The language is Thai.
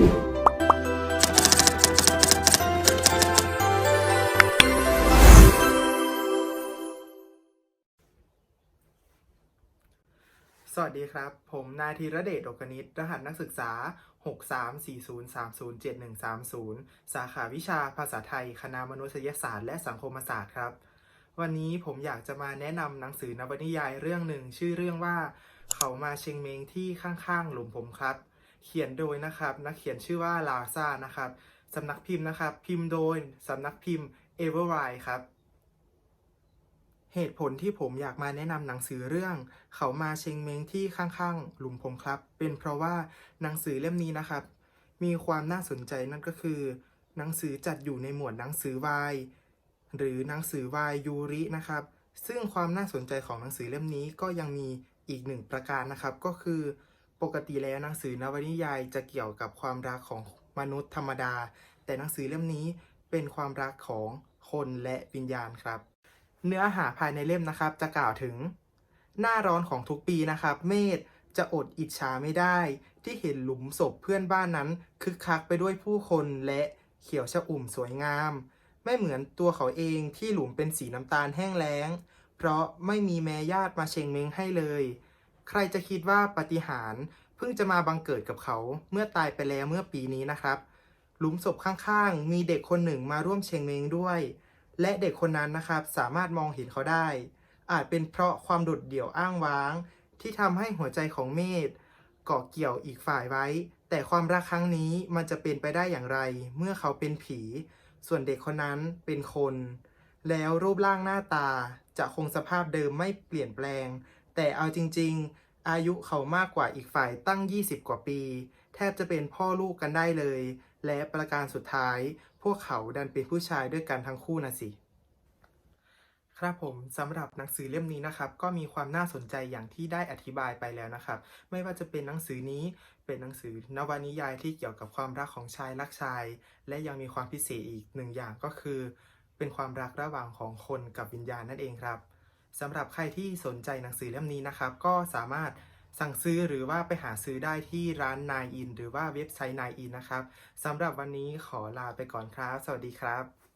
สวัสดีครับ ผมนายธีระเดชอกนิตรหัสนักศึกษา 6340307130 สาขาวิชาภาษาไทย คณะมนุษยศาสตร์และสังคมศาสตร์ครับ วันนี้ผมอยากจะมาแนะนำหนังสือนวนิยายเรื่องหนึ่งชื่อเรื่องว่า เขามาเชงเมงที่ข้างๆ หลุมผมครับ เขียนโดยนะครับนักเขียนชื่อว่าลาซ่านะครับสำนักพิมพ์นะครับ พิมพ์โดยสำนักพิมพ์เอเวอร์ไรครับ เหตุผลที่ผมอยากมาแนะนำหนังสือเรื่อง เขามาเชงเมงที่ข้างๆ หลุมผมครับ เป็นเพราะว่าหนังสือเล่มนี้นะครับ มีความน่าสนใจนั่นก็คือ หนังสือจัดอยู่ในหมวดหนังสือวายหรือหนังสือวายยูรินะครับ ซึ่งความน่าสนใจของหนังสือเล่มนี้ก็ยังมีอีกหนึ่งประการนะครับ ก็คือ ปกติแล้วหนังสือนวนิยายจะเกี่ยวกับความรักของมนุษย์ธรรมดา แต่หนังสือเล่มนี้เป็นความรักของคนและวิญญาณครับ เนื้อหาภายในเล่มนะครับจะกล่าวถึง หน้าร้อนของทุกปีนะครับ เมธจะอดอิจฉาไม่ได้ ที่เห็นหลุมศพเพื่อนบ้านนั้นคึกคักไปด้วยผู้คนและเขียวชะอุ่มสวยงาม ไม่เหมือนตัวเขาเองที่หลุมเป็นสีน้ำตาลแห้งแล้ง เพราะไม่มีแม่ญาติมาเชงเม้งให้เลย ใครจะคิดว่าปฏิหารเพิ่งจะมาบังเกิดกับเขาเมื่อตายไปแล้วเมื่อปีนี้นะครับ หลุมศพข้างๆ มีเด็กคนหนึ่งมาร่วมเชงเมงด้วย และเด็กคนนั้นนะครับสามารถมองเห็นเขาได้ อาจเป็นเพราะความโดดเดี่ยวอ้างว้าง ที่ทำให้หัวใจของเมธเกาะเกี่ยวอีกฝ่ายไว้ แต่ความรักครั้งนี้มันจะเป็นไปได้อย่างไร เมื่อเขาเป็นผี ส่วนเด็กคนนั้นเป็นคน แล้วรูปร่างหน้าตาจะคงสภาพเดิมไม่เปลี่ยนแปลง แต่เอาจริง ๆ อายุเขามากกว่าอีกฝ่ายตั้ง 20 กว่าปี แทบจะเป็นพ่อลูกกันได้เลย และประการสุดท้าย พวกเขาดันเป็นผู้ชายด้วยกันทั้งคู่นะสิ ครับผมสำหรับหนังสือเล่มนี้นะครับ ก็มีความน่าสนใจอย่างที่ได้อธิบายไปแล้วนะครับ ไม่ว่าจะเป็นหนังสือนี้เป็นหนังสือนวนิยายที่เกี่ยวกับความรักของชายรักชาย และยังมีความพิเศษอีกหนึ่งอย่างก็คือ เป็นความรักระหว่างของคนกับวิญญาณนั่นเองครับ สำหรับใครที่สนใจหนังสือเล่มนี้นะครับ ก็สามารถสั่งซื้อหรือว่าไปหาซื้อได้ที่ร้านนายอินหรือว่าเว็บไซต์นายอินนะครับสำหรับวันนี้ขอลาไปก่อนครับ สวัสดีครับ